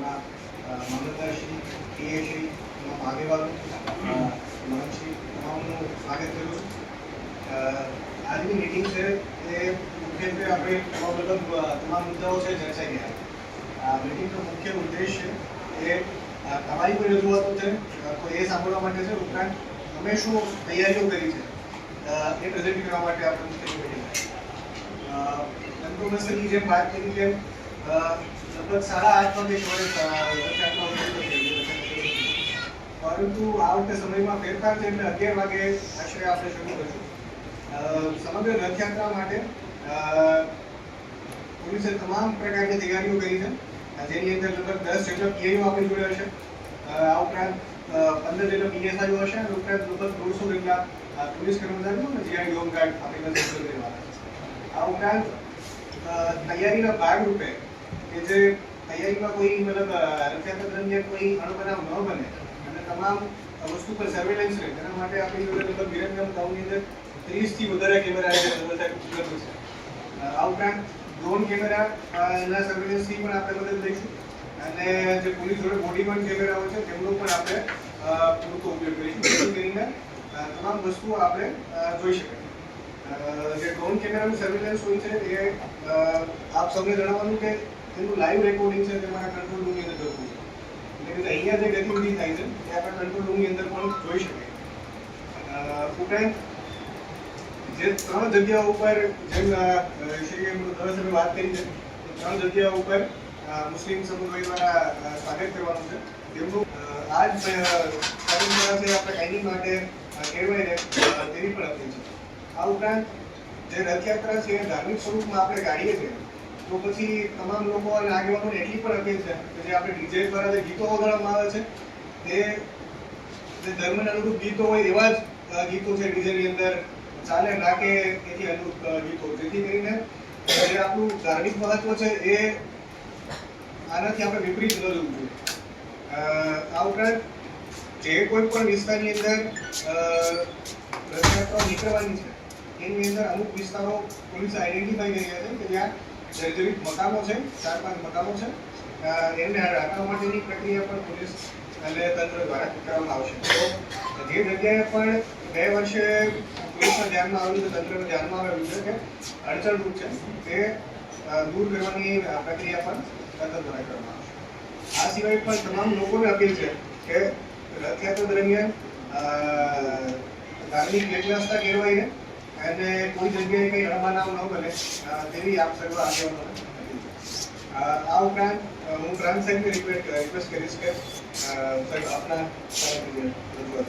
એમાં મામલતદારશ્રી પીએશ્રી તમામ આગેવાનો અ, તમામનું સ્વાગત કરું છું. આજની મિટિંગ છે એ મુખ્યત્વે આપણે તમામ બધા તમામ મુદ્દાઓ છે ચર્ચાઈ ગયા. આ મિટિંગનો મુખ્ય ઉદ્દેશ છે એ તમારી કોઈ રજૂઆતો છે તો એ સાંભળવા માટે છે ઉપરાંત અમે શું તૈયારીઓ કરી છે એ પ્રેઝન્ટ કરવા માટે આપણે મુખ્ય મિટિંગ તંતુમસ્તની જેમ વાત કરી તેમ લગભગ સાડા આઠ વાગે સવારે અ, રથયાત્રા શરૂ થઈ ગઈ હતી. પરંતુ આ વખતે સમયમાં ફેરફાર છે એટલે અગિયાર વાગે આશરે આપણે શરૂ કરીશું. સમગ્ર રથયાત્રા માટે પોલીસે તમામ પ્રકારની તૈયારીઓ કરી છે. જેની અંદર લગભગ દસ જેટલા પીઆઈઓ આપણી જોડે હશે. આ ઉપરાંત પંદર જેટલા પીએસઆઈઓ હશે અને ઉપરાંત લગભગ દોઢસો જેટલા પોલીસ કર્મચારીઓ જીઆઈ હોમગાર્ડ આપણી પાસે આ ઉપરાંત તૈયારીના ભાગરૂપે કે જે તૈયારીમાં કોઈ, મતલબ રથયાત્રા દરમિયાન કોઈ અણબનાવ ન બને, અને તમામ વસ્તુ પર સર્વેલન્સ રહે, તેના માટે આપણી જોડે, મતલબ વિરમગામ ટાઉનની અંદર ત્રીસથી વધારે કેમેરા ઉપલબ્ધ છે. આ ઉપરાંત ડ્રોન કેમેરા એના સર્વેલન્સની પણ આપણે મદદ લઈશું અને જે પોલીસ જોડે બોડી પણ કેમેરાઓ છે, તેમનો પણ આપણે પૂરતો ઉપયોગ કરીશું. જેથી કરીને તમામ વસ્તુઓ આપણે જોઈ શકાય. જે ડ્રોન કેમેરાનું સર્વેલન્સ હોય છે, એ આપ સૌને જણાવવાનું કે તેનું લાઈવ રેકોર્ડિંગ છે તમારા કંટ્રોલ રૂમની અંદર થતું હોય. એટલે કે અહીંયા જે ગતિવિધિ થાય છે, તે આપણે કંટ્રોલ રૂમની અંદર પણ જોઈ શકીએ. ઉપરાંત જે ત્રણ જગ્યા ઉપર જેમ દરસમે વાત કરી છે ત્રણ જગ્યા ઉપર મુસ્લિમ સમુદાય દ્વારા સ્વાગત કરવાનું છે. તેમનું આજ જ છે આપણે કાયમી માટે કેળવાઈ રહે તેવી પણ અપીલ છે. આ ઉપરાંત જે રથયાત્રા છે એ ધાર્મિક સ્વરૂપમાં આપણે કાઢીએ છીએ. તો પછી તમામ લોકો અને આગેવાનોને એટલી પણ અપીલ છે કે જે આપણે ડીજે દ્વારા જે ગીતો વગાડવામાં આવે છે તે જે ધર્મને અનુરૂપ ગીતો હોય એવા જ ગીતો છે ડીજેની અંદર. ચાલે ના કે એથી અનુરૂપ ગીતો. જેથી કરીને જે આપણું ધાર્મિક મહત્વ છે એ આનાથી આપણે વિપરીત ન જવું જોઈએ. આ ઉપરાંત જે કોઈ પણ વિસ્તારની અંદર અ, રથયાત્રાઓ નીકળવાની છે એની અંદર અમુક વિસ્તારો પોલીસ આઈડેન્ટિફાઈ રહ્યા છે કે જ્યાં જર્જરિત મકાનો છે, ચાર પાંચ મકાનો છે એમને હટાવવા માટેની પ્રક્રિયા પણ પોલીસ અને તંત્ર દ્વારા કરવામાં આવશે. તો જે જગ્યાએ પણ બે વર્ષે પોલીસના ધ્યાનમાં આવ્યું છે, તંત્રના ધ્યાનમાં આવ્યું છે કે અડચણરૂપ છે, તે દૂર કરવાની પ્રક્રિયા પણ તંત્ર દ્વારા કરવામાં આવશે. આ સિવાય પણ તમામ લોકોને અપીલ છે કે રથયાત્રા દરમિયાન ધાર્મિક વ્યવસ્થા કેળવાઈ રહે અને કોઈ જગ્યાએ કંઈ અણબનાવ ન બને તેવી આપ સર્વ. અ, આ ઉપરાંત હું પ્રાંત સાહેબને રિક્વેસ્ટ રિક્વેસ્ટ કરીશ કે આપના રજૂઆત